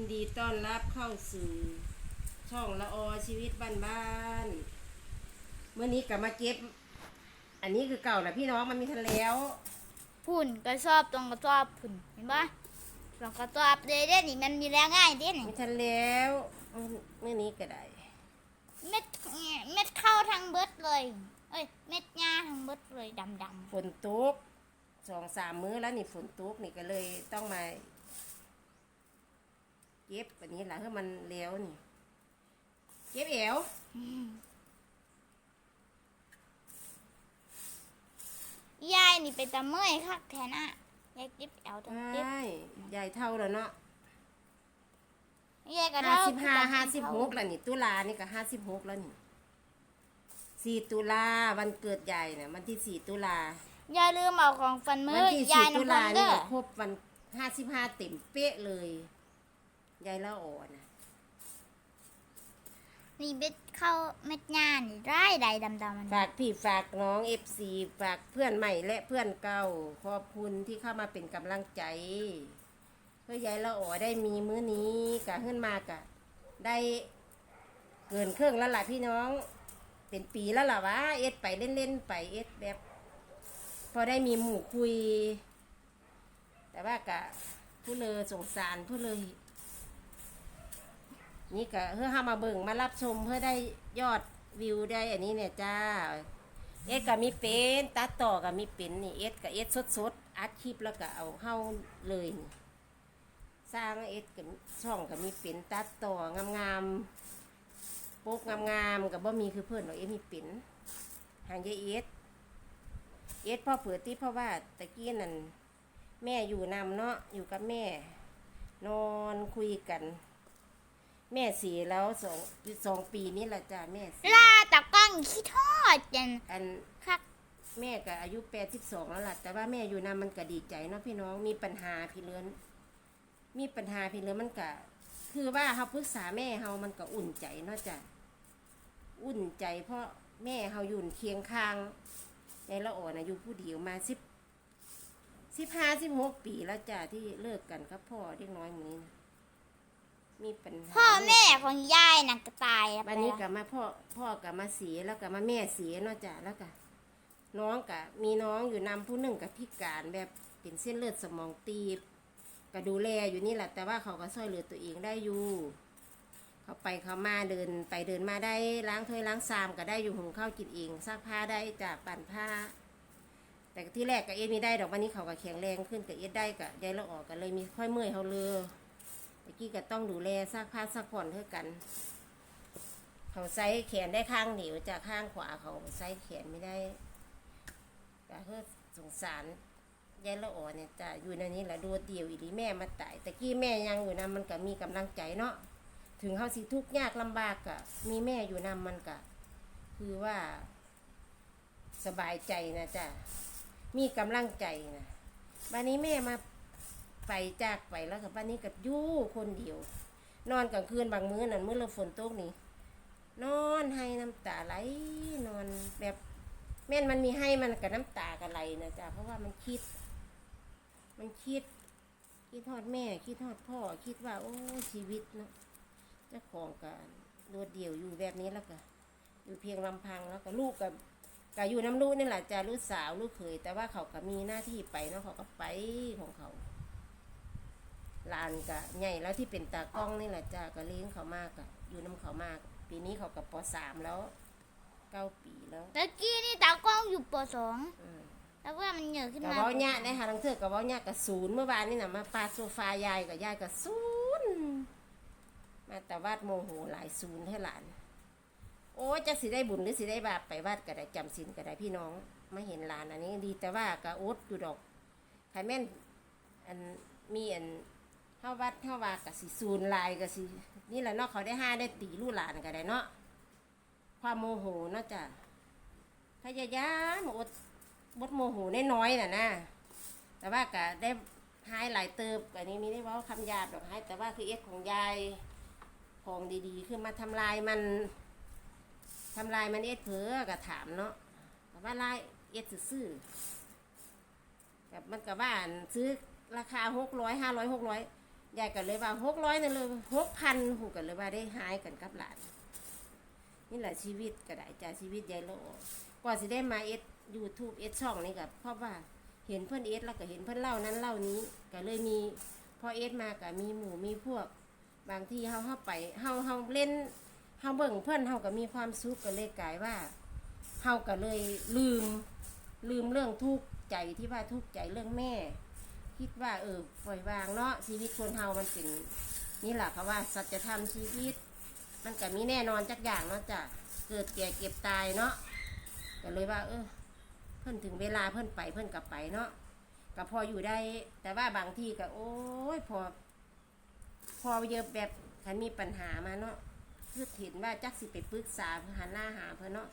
นดีต้อนรับเข้าสู่ ช่องละออชีวิตบ้านๆเมื่อนี้กลับมาเก็บ อันนี้คือเก่าแหละพี่น้องมันมีทันแล้ว พุ่นก็ชอบตรงกระสอบพุ่นเห็นปะตรงกระสอบเด้เด้นี่มันมีแรงง่ายเด้นี่มีทันแล้วเมื่อนี้ก็ได้ เม็ดเม็ดเข้าทางเบิดเลย เอ้ยเม็ดหญ้าทางเบิดเลยดำดฝนตกสองสามมื้อแล้วนี่ฝนตกนี่ก็เลยต้องมา เก็บอันนี้แหละเพื่อมันแล้วนี่ เก็บเอวำยายนี่เป็นตะเมื่อยคักแทนอะยายเก็บเอาต้องเก็บใช่ใหญ่เท่าแล้วเนาะยายก็ห้าเท่าสิบห้าห้าสิบหกแล้วนี่ ตุลานี่ก็ห้าสิบหกแล้วนี่สี่ตุลาวันเกิดใหญ่น่ะวันที่สี่ตุลายายลืมเอาของฟันมืวัอที่ยาสี่ยตุน้ำลาพันนี่เด้อก็ครบวันห้าสิบห้าเต็มเป๊ะเลย ยายละอ่อนนะนี่เม็ดเข้าเม็ดหญ้านี่ได้ใดดำดำๆมันฝากพี่ฝากน้องเอฟซีฝากเพื่อนใหม่และเพื่อนเก่าขอบคุณที่เข้ามาเป็นกำลังใจ เพื่อยายละอ่อได้มีมื้อนี้กะขึ้นมากะ ได้เกินเครื่องแล้วล่ะพี่น้อง เป็นปีแล้วล่ะวะเอ็ดไปเล่นๆไปเอ็ดแบบ พอได้มีหมู่คุย แต่ว่ากะผู้เลยสงสารผู้เลย นี่กะเพื่อห้ามาเบิ่งมารับชมเพื่อได้ยอดวิวได้อันนี้เนี่ยจ้า เอ็ดก็มีเป็นตัดต่อก็มีเป็นนี่เอ็ดกับเอ็ดสดๆอัดคลิปแล้วก็เอาเข้าเลยนี่สร้างเอ็ดกับช่องกับมีเป็นตัดต่องามๆโป๊กงามๆกับบ่มีคือเพื่อนหรอกเอ็ดมีเป็นหางยายเอ็ดเอ็ดพ่อเผื่อที่เพราะว่าตะกี้นั่นแม่อยู่นำเนาะอยู่กับแม่ นอนคุยกัน แม่เสียแล้วสองสองปีนี้แหละจ้ะแม่เสียลาตะก้องขี้ทอดจันอันคักแม่ก็อายุแปดสิบสองแล้วล่ะ แต่ว่าแม่อยู่นำมันก็ดีใจเนาะพี่น้องมีปัญหาพี่เลือน มีปัญหาพี่เลือนมันก็คือว่าเขาปรึกษาแม่เขามันก็อุ่นใจเนาะจ้ะอุ่นใจ เพราะแม่เขาอยู่เคียงข้างในละอ่อนอายุผู้เดียวมาสิบสิบห้าสิบหกปีแล้วจ้ะที่เลิกกันครับพ่อเด็กน้อยหมือนี้นะ มีปัญหาพ่อแม่ของยายน่ะก็ตายแล้วไปวันนี้แล้วกลับมาพ่อพ่อกลับมาเสียแล้วกลับมาแม่เสียเนาะจ้ะแล้วก็น้องกับมีน้องอยู่นำผู้หนึ่งกับพิการแบบเป็นเส้นเลือดสมองตีบก็ดูแลอยู่นี่แหละแต่ว่าเขาก็ช่วยเหลือตัวเองได้อยู่ เขาไปเขามาเดินไปเดินมาได้ล้างถ้วยล้างชามก็ได้อยู่หุงข้าวกินเองซักผ้าได้จ้ะปั่นผ้า แต่ที่แรกกับเอ็ดมีได้ดอกวันนี้เขาก็แข็งแรงขึ้นกับเอ็ดได้กับยายละออกกันเลยมีค่อยเมื่อยเขาเลย ตะกี้ก็ต้องดูแลซักผ้าซักผ่อนเท่ากัน เขาใส่แขนได้ข้างเดียวจากข้างขวาเขาใส่แขนไม่ได้ก็เพื่อสงสารยายละอ่อนเนี่ยจะอยู่ในนี้แหละดูเดียวอีดีแม่มาตายต่กี้แม่ยังอยู่นะมันก็มีกำลังใจเนาะถึงเขาสิทุกข์ยากลำบากกะมีแม่อยู่นำมันก็คือว่า สบายใจนะจ้ะมีกำลังใจนะบันนี้แม่มา ไปจากไปแล้วกับบ้านนี้กับยู่คนเดียว นอนกลางคืนบางมื้อนั่นมื้อเราฝนตกนี่นอนให้น้ำตาไหลนอนแบบแม่นมันมีให้มันกับน้ำตากับไหลนะจ๊ะเพราะว่ามันคิด มันคิด คิดทอดแม่ คิดทอดพ่อ คิดว่า โอ้ชีวิตเนาะเจ้าของกันโดดเดี่ยวอยู่แบบนี้แล้วก็อยู่เพียงลำพังแล้วก็ลูกกับก็อยู่น้ำลูกนี่แหละจ้ะลูกสาวลูกเขยแต่ว่าเขาก็มีหน้าที่ไปเนาะเขาก็ไปของเขา ลานก็ใหญ่แล้วที่เป็นตากล้องนี่แหละจ้ะก็เลี้ยงเขามากอะอยู่น้ำเขามาก ปีนี้เขากับปสามแล้วเก้าปีแล้วตะกี้นี่ตากล้องอยู่ปสองอืมแล้วว่ามันเหนื่อยขึ้นกับมา เว้าเนี่ยได้ค่ะลังเทือกับเว้าเนี่ยกับศูนย์เมื่อวานนี่นะมาปาโซฟายายกับยายกับศูนย์มาแต่วาดโมโหหลายศูนย์ให้หลาน โอ้ยจะสิได้บุญหรือสิได้บาปไปวาดก็ได้จำสินก็ได้พี่น้องมาเห็นหลานอันนี้ดีแต่ว่ากะอดอยู่ดอกใครแม่นอันมีอัน เท่าวัดเท่าวากับสิศูนลายกับสินี่แหละเนาะเขาได้ห้าได้ตีลูกหลานก็ได้เนาะความโมโหเนาะจ้ะพยายามอดบดโมโหน้อยๆน่ะนะแต่ว่าก็ได้หายหลายเติบอันนี้มีได้เว่าคำหยาบดอกหายแต่ว่าคือเอ็กของยายของดีๆ คือมาทำลายมันทำลายมันเอ็ดเผลอก็ถามเนาะแต่ว่าลายเอ็ดซื่อๆแบบมันกับว่านซื้อราคาหกร้อยห้าร้อยหกร้อย ยายก็เลยว่าหกร้อยนั่นเลยหกพันหูกันเลยว่าได้หายกันกับหลาน นี่แหละชีวิตก็ได้จากชีวิตยายโลกว่าสิได้มาเอสยูทูบเอสช่องนี่กับเพราะว่าเห็นเพื่อนเอสแล้วก็เห็นเพื่อนเล่านั้นเล่านี้ก็เลยมีพอเอสมาก็มีหมู่มีพวก บางที่เฮาเฮาไปเฮาเฮาเล่นเฮาเบิ่งเพื่อนเฮาก็มีความสุขก็เลยกลายว่าเฮาก็เลยลืมลืมเรื่องทุกข์ใจที่ว่าทุกข์ใจเรื่องแม่ คิดว่าเออปล่อยวางเนาะชีวิตคนเฮามันเป็นนี่แหละเขาว่าสัจธรรมชีวิต มันก็มีแน่นอนจักอย่างเนาะจ้ะเกิดแก่เก็บตายเนาะก็เลยว่า เออ เพิ่นถึงเวลาเพิ่นไปเพิ่นกลับไปเนาะก็พออยู่ได้ แต่ว่าบางที่ก็ โอ้ยพอ พอเยอะแบบคันมีปัญหามาเนาะคือเห็นว่าจักสิไปปรึกษาหันหน้าหาเพิ่นเนาะ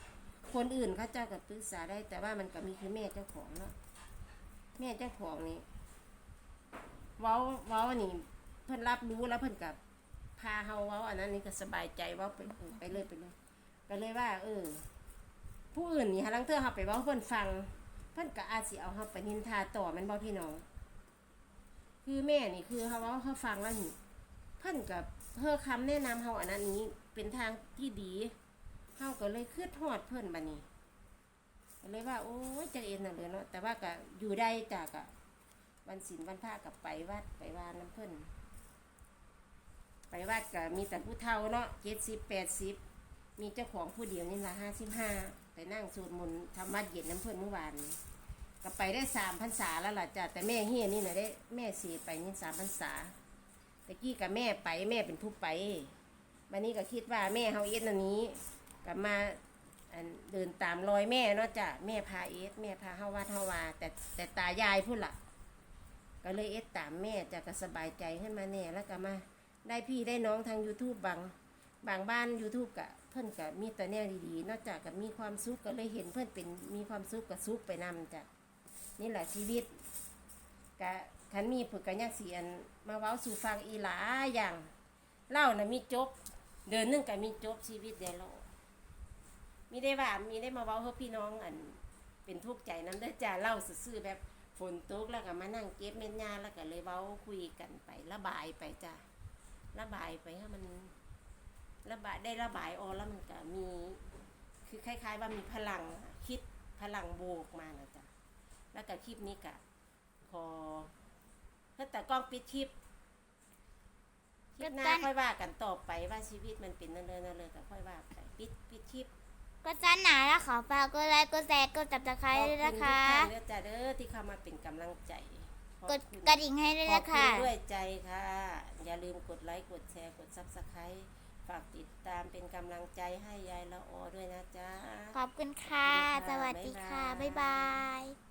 คนอื่นเขาเจ้าก็ปรึกษาได้ แต่ว่ามันก็มีคือแม่เจ้าของเนาะแม่เจ้าของนี่ เว้าเว้านี่เพิ่นรับรู้แล้วเพิ่นกับพาเฮาเว้าอันนั้นนี่ก็สบายใจเว้าไปไปเลยไปเลยก็เลยว่า เออ ผู้อื่นนี่ฮะลังเทื่อเฮาไปเว้าเพิ่นฟัง เพิ่นก็อาจสิเอาเฮาไปนินทาต่อมันบ่พี่น้องคือแม่นี่คือเฮาเว้าเฮาฟังแล้วนี่เพิ่นกับเฮอคำแนะนำเฮาอันนั้นนี้เป็นทางที่ดีเฮาก็เลยคืดฮอดเพิ่นบัดนี้เลยว่าโอ้ยจักเอ็นน่ะเลยเนาะแต่ว่าก็อยู่ได้จากอะ วันศีลวันพระกับไปวัดไปวานน้ำเพิ่นไปวัดก็มีแต่ผู้เฒ่าเนาะเจ็ดสิบแปดสิบมีเจ้าของผู้เดียวนี่ละห้าสิบห้าไปนั่งสวดมนต์ทำวัดเย็นน้ำเพื่นเมื่อวานก็ไปได้สามพรรษาแล้วล่ะจ้ะแต่แม่เฮียนี่นะได้แม่เสียไปนี่สามพรรษาแต่กี้กับแม่ไปแม่เป็นผู้ไปวันนี้ก็คิดว่าแม่เฮาเอ็ดอันนี้กลับมาอันเดินตามรอยแม่เนาะจ้ะแม่พาเอ็ดแม่พาเฮาวัดเฮาวาแต่แต่ตายายพูดล่ะ ก็เลยเอ็ดตามแม่จะก็สบายใจขึ้นมาแน่แล้วก็มา ได้พี่ได้น้องทาง YouTube บางบางบ้าน YouTube กะเพื่อนกะมีแต่แนวดีๆ นอกจากกับมีความสุขก็เลยเห็นเพื่อนเป็นมีความสุขกับสุขไปนำจ้ะนี่แหละชีวิตกะขันมีผึกกันยักเสียนมาเว้าสู่ฟังอีหลาอย่างเล่านะมีจบ เดินนึ่งกับมีจบชีวิตเดโลมีได้ว่ามีได้มาเว้าเพื่อพี่น้องอันเป็นทุกข์ใจนั้นได้อจ้าเล่าซื่อแบบ ฝนตกแล้วก็มานั่งเก็บเม็ดหญ้าแล้วก็เลยเว้าคุยกันไประบายไปจ้ะระบายไปให้มันระบายได้ระบายออกแล้วมันก็มี คือคล้าย ๆ ว่ามีพลังคิดพลังโบกมานะจ๊ะแล้วก็คลิปนี้กะพอเพื่อแต่กล้องปิดคลิปคลิปหน้าค่อยว่ากันต่อไปว่าชีวิตมันเป็นนั่นเลยนั่นเลยก็ค่อยว่าไปปิดปิดคลิป ก็จันหนาแล้วขอฝากกดไลค์กดแชร์กดจับตะไคร้ด้วยนะคะ ขอบณทุกท่านเด้อจ้าเด้อที่เข้ามาเป็นกำลังใจขอบกดคุณกระดิ่งให้ด้วยขอนะบคุคะ ณด้วยใจค่ะ อย่าลืมกดไลค์ กดแชร์ กดซับสไครต์ฝากติดตามเป็นกำลังใจให้ยายละออด้วยนะจ๊ะ ขอบคุณค่ะ สวัสดีค่ะ บ๊ายบาย